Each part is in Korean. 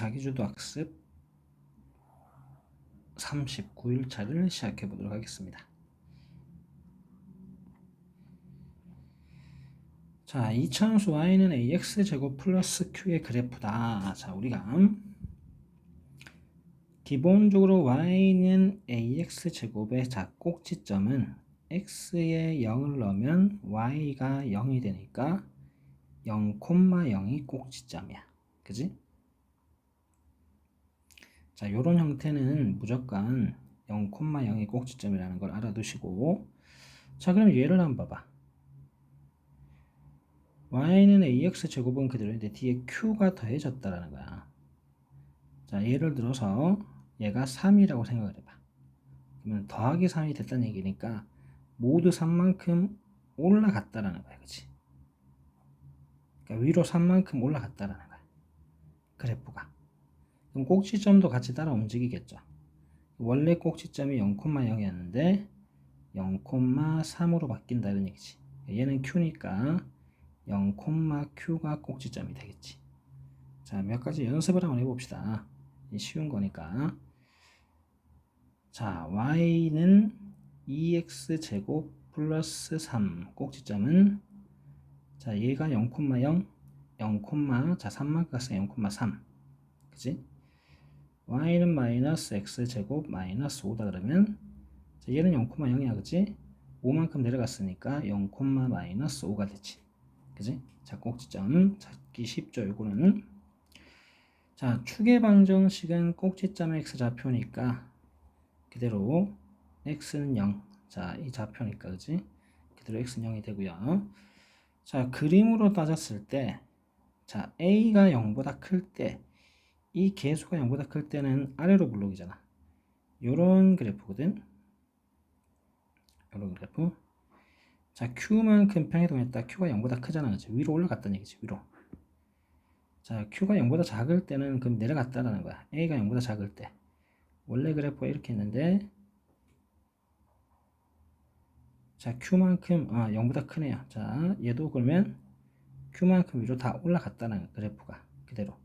자기주도 학습 39일차를 시작해 보도록 하겠습니다. 자, 이차함수 y는 ax 제곱 플러스 q의 그래프다. 자, 우리가 기본적으로 y는 ax 제곱의 자 꼭지점은 x에 0을 넣으면 y가 0이 되니까 0,0이 꼭지점이야. 그지? 자, 요런 형태는 무조건 0,0이 꼭지점이라는 걸 알아두시고 자, 그럼 얘를 한번 봐봐. y는 ax 제곱은 그대로 인데 뒤에 q가 더해졌다라는 거야. 자, 예를 들어서 얘가 3이라고 생각을 해봐. 그러면 더하기 3이 됐다는 얘기니까 모두 3만큼 올라갔다라는 거야. 그치? 그러니까 위로 3만큼 올라갔다라는 거야. 그래프가. 그럼 꼭지점도 같이 따라 움직이겠죠. 원래 꼭지점이 0,0이었는데 0,3으로 바뀐다 이런 얘기지. 얘는 q니까 0,q가 꼭지점이 되겠지. 자, 몇 가지 연습을 한번 해봅시다. 쉬운 거니까. 자, y는 2x 제곱 플러스 3 꼭지점은 자, 얘가 0,0 0, 자, 3만 값은 0,3 그지? Y는 마이너스 x 제곱 마이너스 5다 그러면 자, 얘는 0,0이야 그지? 5만큼 내려갔으니까 0, 마이너스 5가 되지 그지? 자, 꼭지점 찾기 쉽죠 요거는 자, 축의 방정식은 꼭지점 x 좌표니까 그대로 x는 0. 자, 이 좌표니까 그지? 그대로 x는 0이 되고요. 자, 그림으로 따졌을 때 자, a가 0보다 클때 이 개수가 0보다 클 때는 아래로 블록이잖아. 요런 그래프거든. 요런 그래프. 자, q만큼 평이동했다. q가 0보다 크잖아. 그치? 위로 올라갔다는 얘기지. 위로. 자, q가 0보다 작을 때는 그럼 내려갔다라는 거야. a가 0보다 작을 때. 원래 그래프가 이렇게 있는데 자, q만큼 아, 0보다 크네요. 자, 얘도 그러면 q만큼 위로 다 올라갔다는 그래프가 그대로.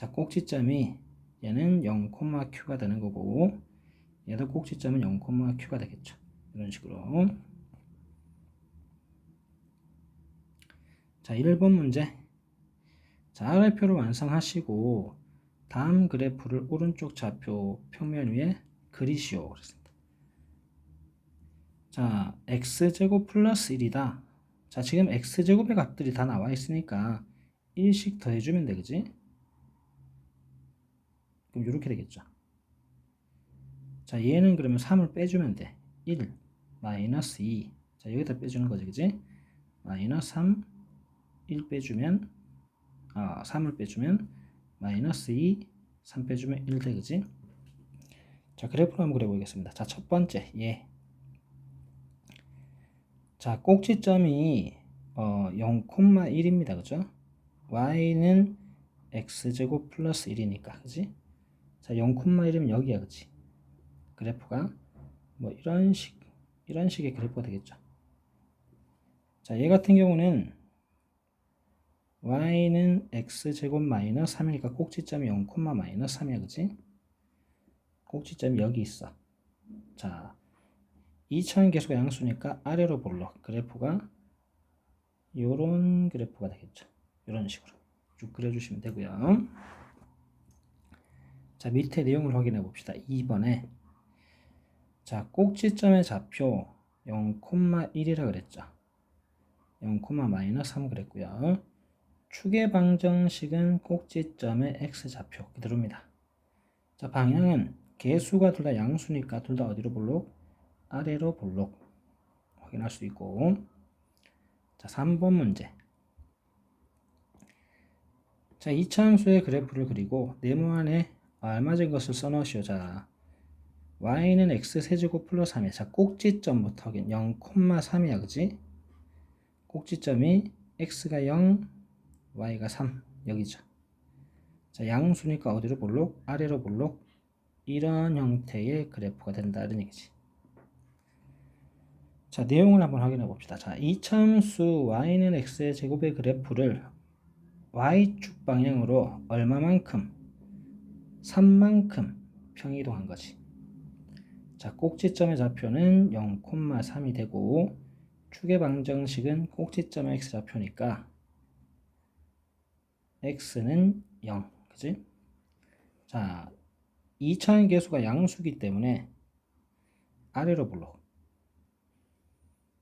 자, 꼭지점이 얘는 0,q가 되는 거고 얘도 꼭지점은 0,q가 되겠죠. 이런 식으로. 자, 1번 문제. 자, R표를 완성하시고 다음 그래프를 오른쪽 좌표 평면 위에 그리시오. 그랬습니다. 자, x제곱 플러스 1이다. 자, 지금 x제곱의 값들이 다 나와 있으니까 1씩 더해주면 되겠지? 그럼 이렇게 되겠죠. 자, 얘는 그러면 3을 빼주면 돼. 1, 마이너스 2. 자, 여기다 빼주는 거지, 그지? 마이너스 3, 1 빼주면, 아, 3을 빼주면, 마이너스 2, 3 빼주면 1 되겠지? 자, 그래프를 한번 그려보겠습니다. 자, 첫 번째, 예. 자, 꼭지점이 어, 0,1입니다. 그죠? y는 x제곱 플러스 1이니까, 그지? 자, 0,1이면 여기야, 그지? 그래프가 뭐 이런 식, 이런 식의 그래프가 되겠죠. 자, 얘 같은 경우는 y는 x제곱 마이너스 3이니까 꼭지점이 0, 마이너스 3이야, 그지? 꼭지점이 여기 있어. 자, 2차원 계수가 양수니까 아래로 볼록 그래프가 요런 그래프가 되겠죠. 이런 식으로 쭉 그려주시면 되고요. 자, 밑에 내용을 확인해 봅시다. 2번에 자, 꼭지점의 좌표 0,1이라 그랬죠. 0, 마이너스 3 그랬고요. 축의 방정식은 꼭지점의 x좌표 그대로입니다. 자 방향은 개수가 둘 다 양수니까 둘 다 어디로 볼록? 아래로 볼록 확인할 수 있고 자 3번 문제 자 이차함수의 그래프를 그리고 네모 안에 알맞은 것을 써놓으시오 자 y는 x 세제곱 플러스 3이야 자 꼭지점부터 확인 0,3이야 그지 꼭지점이 x가 0 y가 3 여기죠. 자 양수니까 어디로 볼록? 아래로 볼록? 이런 형태의 그래프가 된다 는 얘기지. 자 내용을 한번 확인해 봅시다. 자 이참수 y는 x의 제곱의 그래프를 y축 방향으로 얼마만큼 3만큼 평이동한 거지. 자, 꼭지점의 좌표는 0,3이 되고 축의 방정식은 꼭지점의 x 좌표니까 x는 0. 그지? 자, 2차원 계수가 양수기 때문에 아래로 불러.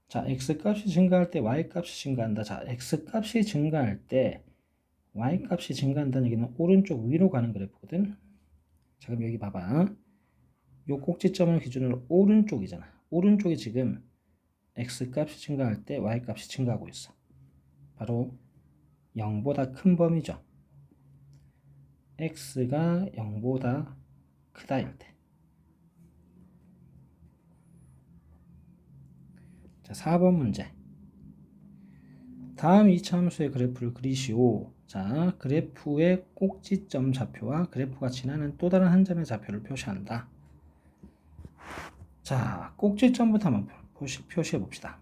자, x 값이 증가할 때 y 값이 증가한다. 자, x 값이 증가할 때 y 값이 증가한다는 얘기는 오른쪽 위로 가는 그래프거든. 자, 그럼 여기 봐봐. 요 꼭지점을 기준으로 오른쪽이잖아. 오른쪽이 지금 x 값이 증가할 때 y 값이 증가하고 있어. 바로 0보다 큰 범위죠. x가 0보다 크다일 때. 자, 4번 문제. 다음 이차함수의 그래프를 그리시오. 자, 그래프의 꼭지점 좌표와 그래프가 지나는 또 다른 한 점의 좌표를 표시한다. 자, 꼭지점부터 한번 표시, 표시해 봅시다.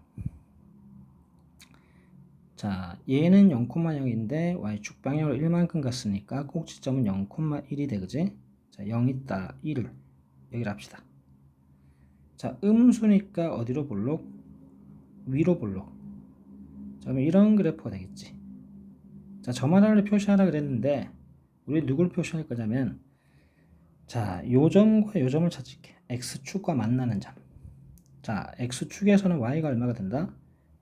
자, 얘는 0,0인데 y축 방향으로 1만큼 갔으니까 꼭지점은 0,1이 되 그지? 자, 0 있다. 1을 여기를 합시다. 자, 음수니까 어디로 볼록? 위로 볼록. 자, 그러면 이런 그래프가 되겠지. 자, 저만 하나를 표시하라 그랬는데 우리 누굴 표시할 거냐면 자, 요 점과 요 점을 찾을게. x축과 만나는 점. 자, x축에서는 y가 얼마가 된다?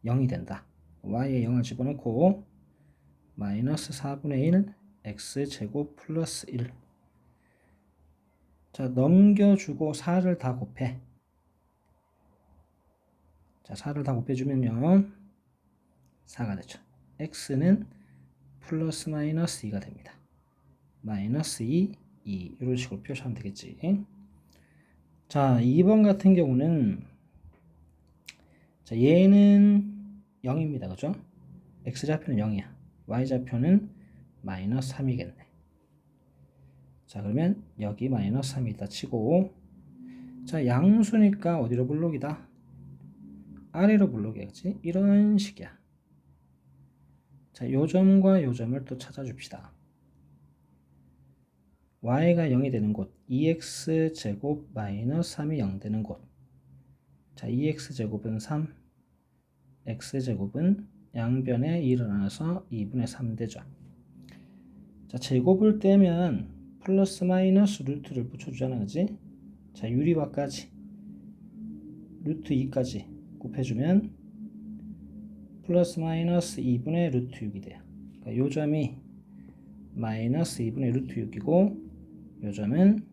0이 된다. y에 0을 집어넣고 마이너스 4분의 1 x제곱 플러스 1 자, 넘겨주고 4를 다 곱해. 자, 4를 다 곱해주면요. 4가 되죠. x는 플러스 마이너스 2가 됩니다. 마이너스 2, 2 이런 식으로 표시하면 되겠지. 자, 2번 같은 경우는 자, 얘는 0입니다. 그죠? x좌표는 0이야. y좌표는 마이너스 3이겠네. 자, 그러면 여기 마이너스 3이다 치고 자, 양수니까 어디로 블록이다? 아래로 블록이겠지? 이런 식이야. 자, 요 점과 요 점을 또 찾아줍시다. y가 0이 되는 곳, 2x 제곱 마이너스 3이 0 되는 곳. 자, 2x 제곱은 3, x 제곱은 양변에 1을 나눠서 2분의 3 되죠. 자, 제곱을 떼면 플러스 마이너스 루트를 붙여주잖아, 그지? 자, 유리화까지 루트 2까지 곱해주면 플러스 마이너스 2분의 루트 6이 돼요. 그러니까 요 점이 마이너스 2분의 루트 6이고 요 점은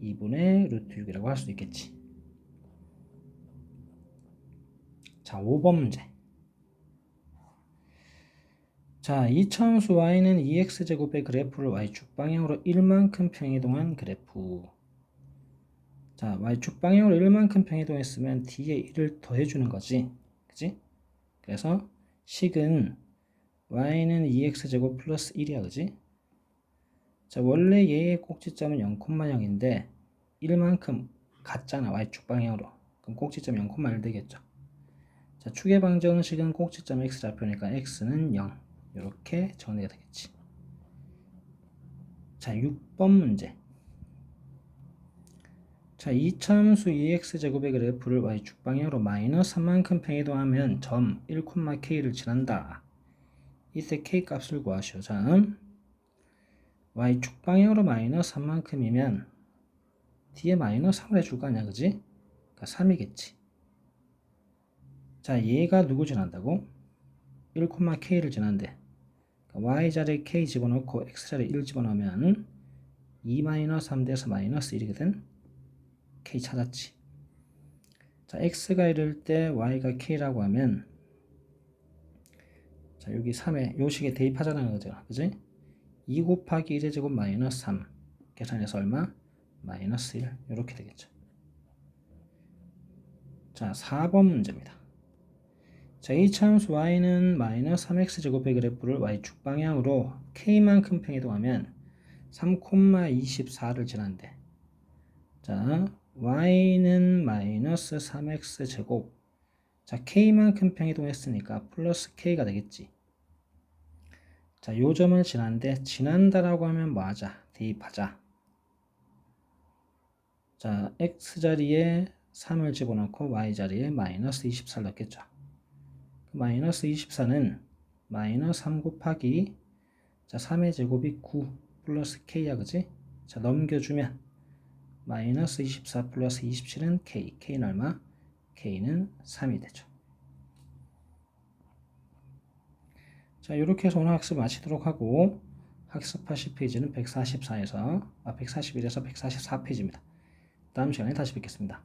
2분의 루트 6이라고 할 수 있겠지. 자, 5번 문제. 자, 이차함수 y는 2x제곱의 그래프를 y축 방향으로 1만큼 평이동한 그래프. 자, y축 방향으로 1만큼 평이동했으면 뒤에 1을 더해 주는 거지. 그지? 그래서 식은 y는 2x제곱 플러스 1이야. 그지? 자, 원래 얘의 꼭지점은 0,0인데 1만큼 갔잖아. y축 방향으로. 그럼 꼭지점 0,1 되겠죠. 자, 축의 방정식은 꼭지점 x좌표니까 x는 0. 이렇게 정리가 되겠지. 자, 6번 문제. 자, 이차함수 2x제곱의 그래프를 y축 방향으로 마이너스 3만큼 평이동하면 점 1,k를 지난다. 이때 k 값을 구하시오. 자, y축 방향으로 마이너스 3만큼이면 뒤에 마이너스 3을 해줄 거 아니야, 그지? 그러니까 3이겠지. 자, 얘가 누구 지난다고? 1,k를 지난대. 그러니까 y자리에 k 집어넣고 x자리에 1 집어넣으면 2-3 돼서 마이너스 1이거든. K 찾았지. 자, x가 이럴 때 y가 k라고 하면 자, 여기 3에 요 식에 대입하자는 거죠. 그지? 2 곱하기 1의 제곱 마이너스 3 계산해서 얼마? 마이너스 1 이렇게 되겠죠. 자, 4번 문제입니다. 자, 이 참수 y는 마이너스 3x 제곱의 그래프를 y축 방향으로 k만큼 평이동하면 3,24를 지난대. 자, y는 마이너스 3x 제곱 자 k만큼 평이 동했으니까 플러스 k가 되겠지 자 요점을 지난데 지난다라고 하면 뭐하자 대입하자 자, x자리에 3을 집어넣고 y자리에 마이너스 24를 넣겠죠. 그 마이너스 24는 마이너스 3 곱하기 자 3의 제곱이 9 플러스 k야 그지? 자 넘겨주면 마이너스 24 플러스 27은 k k는 얼마? k는 3이 되죠. 자 이렇게 해서 오늘 학습 마치도록 하고 학습하실 페이지는 144에서 아 141에서 144페이지입니다. 다음 시간에 다시 뵙겠습니다.